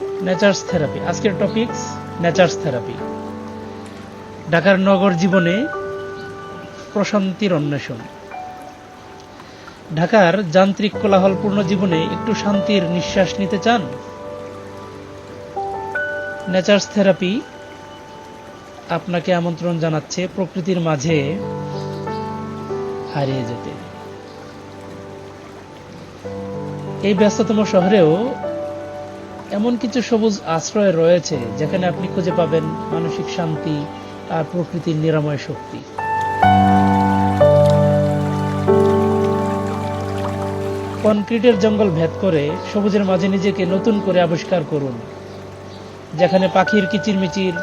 Nature's therapy আজকের topics nature's therapy ঢাকার নগর জীবনে প্রশান্তির অন্বেষণ। ঢাকার যান্ত্রিক কোলাহলপূর্ণ জীবনে একটু শান্তির নিঃশ্বাস নিতে চান? নেচার্স থেরাপি আপনাকে আমন্ত্রণ জানাচ্ছে প্রকৃতির মাঝে হারিয়ে যেতে। এই ব্যস্ততম শহরেও এমন কিছু সবুজ আশ্রয় রয়েছে যেখানে আপনি খুঁজে পাবেন মানসিক শান্তি আর প্রকৃতির নিরাময় শক্তি। কনক্রিটের জঙ্গল ভেদ করে সবুজের মাঝে নিজেকে নতুন করে আবিষ্কার করুন, যেখানে পাখির কিচিরমিচির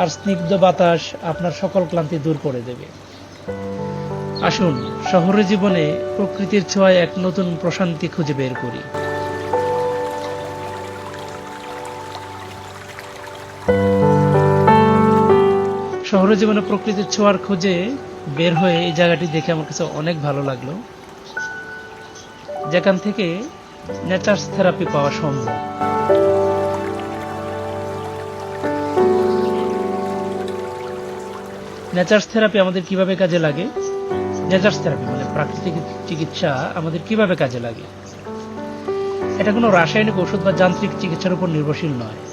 আর স্নিগ্ধ বাতাস আপনার সকল ক্লান্তি দূর করে দেবে। আসুন, শহরের জীবনে প্রকৃতির ছোঁয়ায় এক নতুন প্রশান্তি খুঁজে বের করি। শহরের জীবনে প্রকৃতির ছোঁয়ার খোঁজে বের হয়ে এই জায়গাটি দেখে আমার কাছে অনেক ভালো লাগল। যেখান থেকে নেচার্স থেরাপি পাওয়া সম্ভব। নেচার্স থেরাপি আমাদের কীভাবে কাজে লাগে? নেচার্স থেরাপি মানে প্রাকৃতিক চিকিৎসা আমাদের কীভাবে কাজে লাগে? এটা কোনো রাসায়নিক ওষুধ বা যান্ত্রিক চিকিৎসার উপর নির্ভরশীল নয়।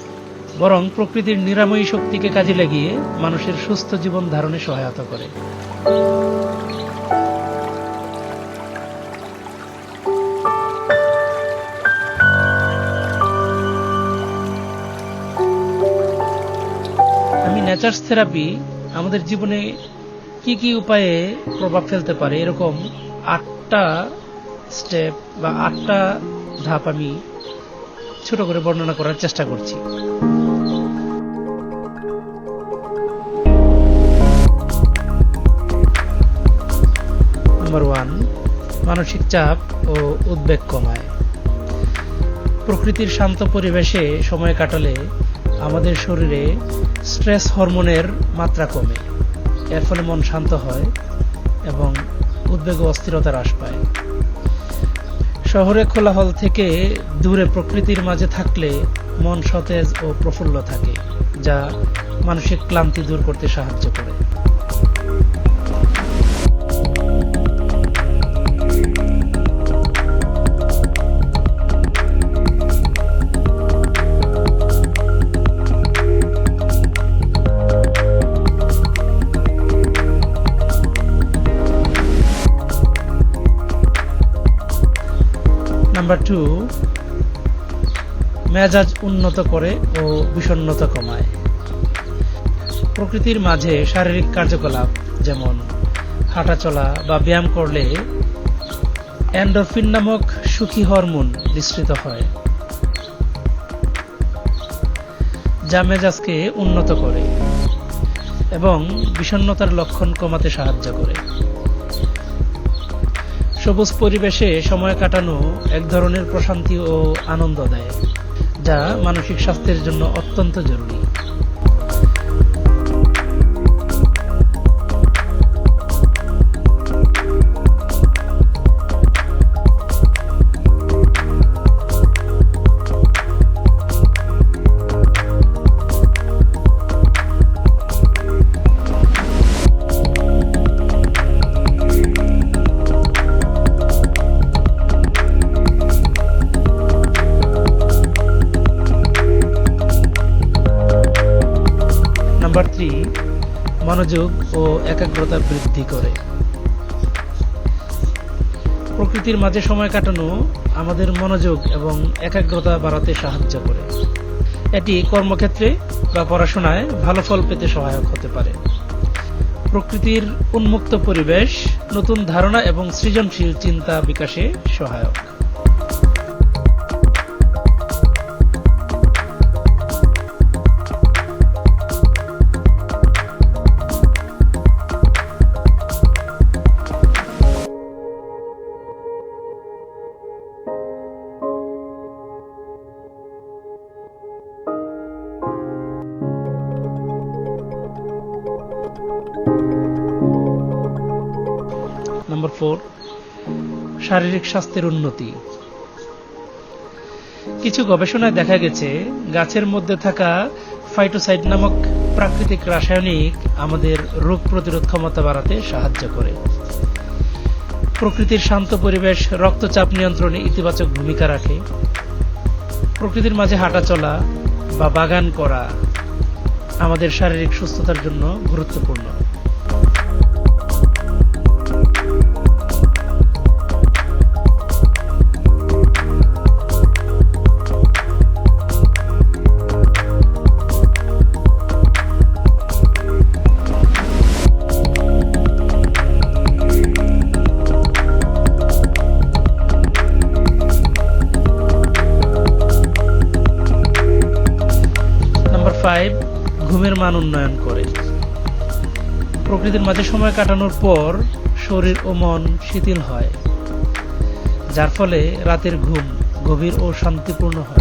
বরং প্রকৃতির নিরাময়ী শক্তিকে কাজে লাগিয়ে মানুষের সুস্থ জীবন ধারণে সহায়তা করে। আমি নেচার্স থেরাপি আমাদের জীবনে কি কি উপায়ে প্রভাব ফেলতে পারে এরকম আটটা স্টেপ বা আটটা ধাপ আমি ছোট করে বর্ণনা করার চেষ্টা করছি। নাম্বার ওয়ান মানসিক চাপ ও উদ্বেগ কমায়। প্রকৃতির শান্ত পরিবেশে সময় কাটালে আমাদের শরীরে স্ট্রেস হরমোনের মাত্রা কমে। এর ফলে মন শান্ত হয় এবং উদ্বেগ ও অস্থিরতা হ্রাস পায়। শহরে কোলাহল থেকে দূরে প্রকৃতির মাঝে থাকলে মন সতেজ ও প্রফুল্ল থাকে, যা মানসিক ক্লান্তি দূর করতে সাহায্য করে। নাম্বার টু মেজাজ উন্নত করে ও বিষণ্ণতা কমায়। প্রকৃতির মাঝে শারীরিক কার্যকলাপ, যেমন হাঁটাচলা বা ব্যায়াম করলে অ্যান্ডোরফিন নামক সুখী হরমোন নিঃসৃত হয়, যা মেজাজকে উন্নত করে এবং বিষণ্ণতার লক্ষণ কমাতে সাহায্য করে। সবুজ পরিবেশে সময় কাটানো এক ধরনের প্রশান্তি ও আনন্দ দেয়, যা মানসিক স্বাস্থ্যের জন্য অত্যন্ত জরুরি। নাম্বার থ্রি, মনোযোগ ও একাগ্রতা বৃদ্ধি করে। প্রকৃতির মাঝে সময় কাটানো আমাদের মনোযোগ এবং একাগ্রতা বাড়াতে সাহায্য করে। এটি কর্মক্ষেত্রে বা পড়াশোনায় ভালো ফল পেতে সহায়ক হতে পারে। প্রকৃতির উন্মুক্ত পরিবেশ, নতুন ধারণা এবং সৃজনশীল চিন্তা বিকাশে সহায়ক। নাম্বার ফোর, শারীরিক স্বাস্থ্যের উন্নতি। কিছু গবেষণায় দেখা গেছে, গাছের মধ্যে থাকা ফাইটোসাইড নামক প্রাকৃতিক রাসায়নিক আমাদের রোগ প্রতিরোধ ক্ষমতা বাড়াতে সাহায্য করে। প্রকৃতির শান্ত পরিবেশ, রক্তচাপ নিয়ন্ত্রণে ইতিবাচক ভূমিকা রাখে। প্রকৃতির মাঝে হাঁটা চলা বা বাগান করা আমাদের শারীরিক সুস্থতার জন্য গুরুত্বপূর্ণ। মান উন্নয়ন করে। প্রকৃতির মাঝে সময় কাটানোর পর শরীর ও মন শিথিল হয়, যার ফলে রাতের ঘুম গভীর ও শান্তিপূর্ণ হয়।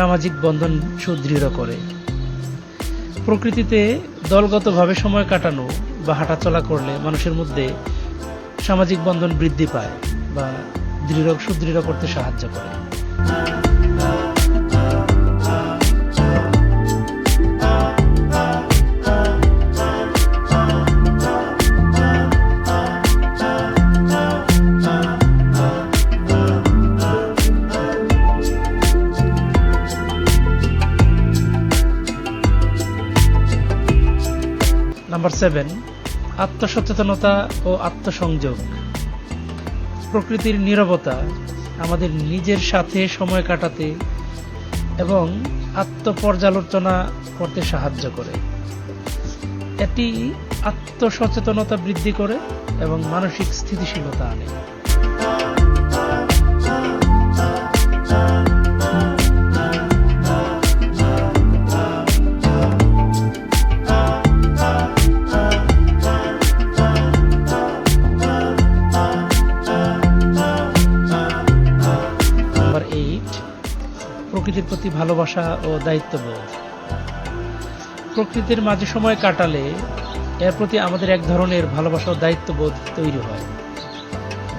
সামাজিক বন্ধন সুদৃঢ় করে। প্রকৃতিতে দলগতভাবে সময় কাটানো বা হাঁটাচলা করলে মানুষের মধ্যে সামাজিক বন্ধন বৃদ্ধি পায় বা দৃঢ় সুদৃঢ় করতে সাহায্য করে। নাম্বার সেভেন, আত্মসচেতনতা ও আত্মসংযোগ। প্রকৃতির নিরবতা আমাদের নিজের সাথে সময় কাটাতে এবং আত্মপর্যালোচনা করতে সাহায্য করে। এটি আত্মসচেতনতা বৃদ্ধি করে এবং মানসিক স্থিতিশীলতা আনে। প্রকৃতির প্রতি ভালোবাসা ও দায়িত্ববোধ। প্রকৃতির মাঝে সময় কাটালে এর প্রতি আমাদের এক ধরনের ভালোবাসা ও দায়িত্ববোধ তৈরি হয়,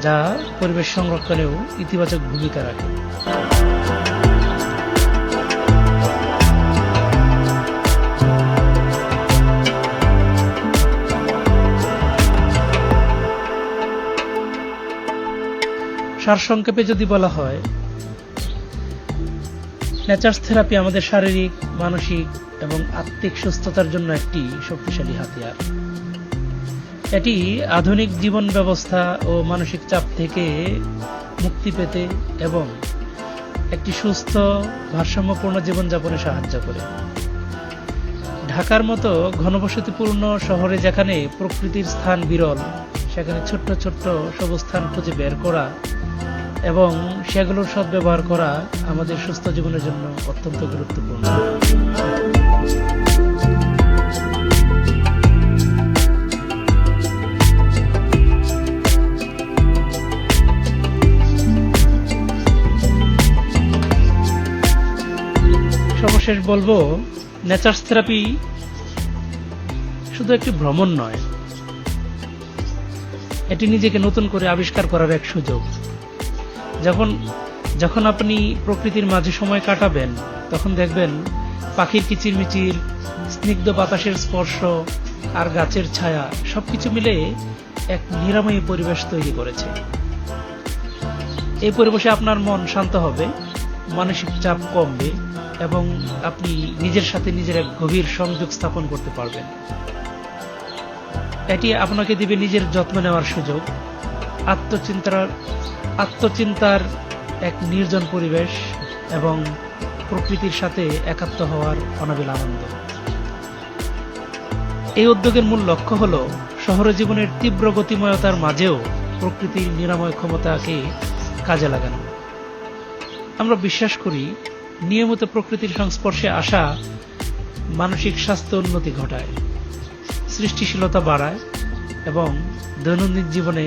যা পরিবেশ সংরক্ষণেও ইতিবাচক ভূমিকা রাখে। সারসংক্ষেপে যদি বলা হয় নেচার্স থেরাপি আমাদের শারীরিক, মানসিক এবং আত্মিক সুস্থতার জন্য একটি শক্তিশালী হাতিয়ার। এটি আধুনিক জীবন ব্যবস্থা ও মানসিক চাপ থেকে মুক্তি পেতে এবং একটি সুস্থ, ভারসাম্যপূর্ণ জীবনযাপনে সাহায্য করে। ঢাকার মতো ঘনবসতিপূর্ণ শহরে যেখানে প্রকৃতির স্থান বিরল, সেখানে ছোট্ট ছোট্ট সবুজ স্থান খুঁজে বের করা এবং সেগুলোর সদ্ব্যবহার করা আমাদের সুস্থ জীবনের জন্য অত্যন্ত গুরুত্বপূর্ণ। সর্বশেষ বলব নেচার্স থেরাপি শুধু একটি ভ্রমণ নয়, এটি নিজেকে নতুন করে আবিষ্কার করার এক সুযোগ। যখন যখন আপনি প্রকৃতির মাঝে সময় কাটাবেন, তখন দেখবেন পাখির কিচিরমিচির, স্নিগ্ধ বাতাসের স্পর্শ আর গাছের ছায়া সবকিছু মিলে এক নিরাময়ী পরিবেশ তৈরি করেছে। এই পরিবেশে আপনার মন শান্ত হবে, মানসিক চাপ কমবে এবং আপনি নিজের সাথে নিজের এক গভীর সংযোগ স্থাপন করতে পারবেন। এটি আপনাকে দিবে নিজের যত্ন নেওয়ার সুযোগ, আত্মচিন্তার আত্মচিন্তার এক নির্জন পরিবেশ এবং প্রকৃতির সাথে একাত্ম হওয়ার অনাবিল আনন্দ। এই উদ্যোগের মূল লক্ষ্য হল শহরে জীবনের তীব্র গতিময়তার মাঝেও প্রকৃতির নিরাময় ক্ষমতাকে কাজে লাগানো। আমরা বিশ্বাস করি, নিয়মিত প্রকৃতির সংস্পর্শে আসা মানসিক স্বাস্থ্য উন্নতি ঘটায়, সৃষ্টিশীলতা বাড়ায় এবং দৈনন্দিন জীবনে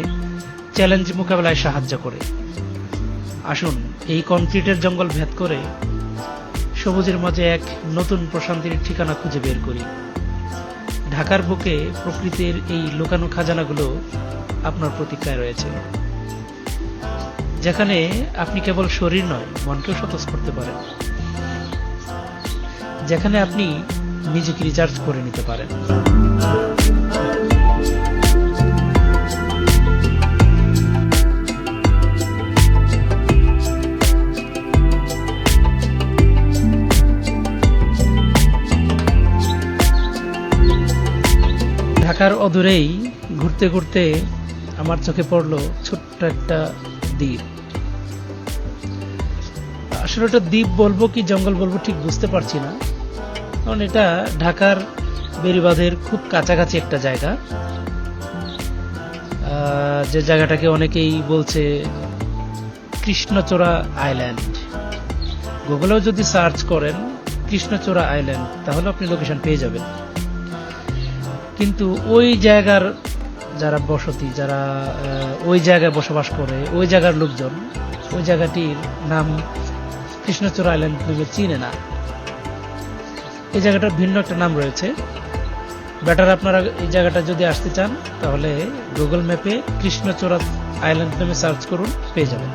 চ্যালেঞ্জ মোকাবেলায় সাহায্য করে। আসুন, এই কনক্রিটের জঙ্গল ভেদ করে সবুজের মাঝে এক নতুন প্রশান্তির ঠিকানা খুঁজে বের করি। ঢাকার বুকে প্রকৃতির এই লুকানো খাজানাগুলো আপনার প্রতীক্ষায় রয়েছে। যেখানে আপনি কেবল শরীর নয়, মনকেও সতেজ করতে পারেন। যেখানে আপনি নিজেকে রিচার্জ করে নিতে পারেন। অদূরেই ঘুরতে ঘুরতে আমার চোখে পড়ল ছোট্ট একটা দ্বীপ। আসলে ওটা দ্বীপ বলব কি জঙ্গল বলব ঠিক বুঝতে পারছি না। কারণ এটা ঢাকার বেরিবাঁধের খুব কাছাকাছি একটা জায়গা। যে জায়গাটাকে অনেকেই বলছে কৃষ্ণচূড়া আইল্যান্ড। গুগলেও যদি সার্চ করেন কৃষ্ণচূড়া আইল্যান্ড, তাহলে আপনি লোকেশন পেয়ে যাবেন। কিন্তু ওই জায়গার যারা বসতি, যারা ওই জায়গায় বসবাস করে, ওই জায়গার লোকজন, ওই জায়গাটির নাম কৃষ্ণচূড়া আইল্যান্ড নামে চিনে না। এই জায়গাটার ভিন্ন একটা নাম রয়েছে। বেটার আপনারা এই জায়গাটা যদি আসতে চান, তাহলে গুগল ম্যাপে কৃষ্ণচূড়া আইল্যান্ড নামে সার্চ করুন, পেয়ে যাবেন।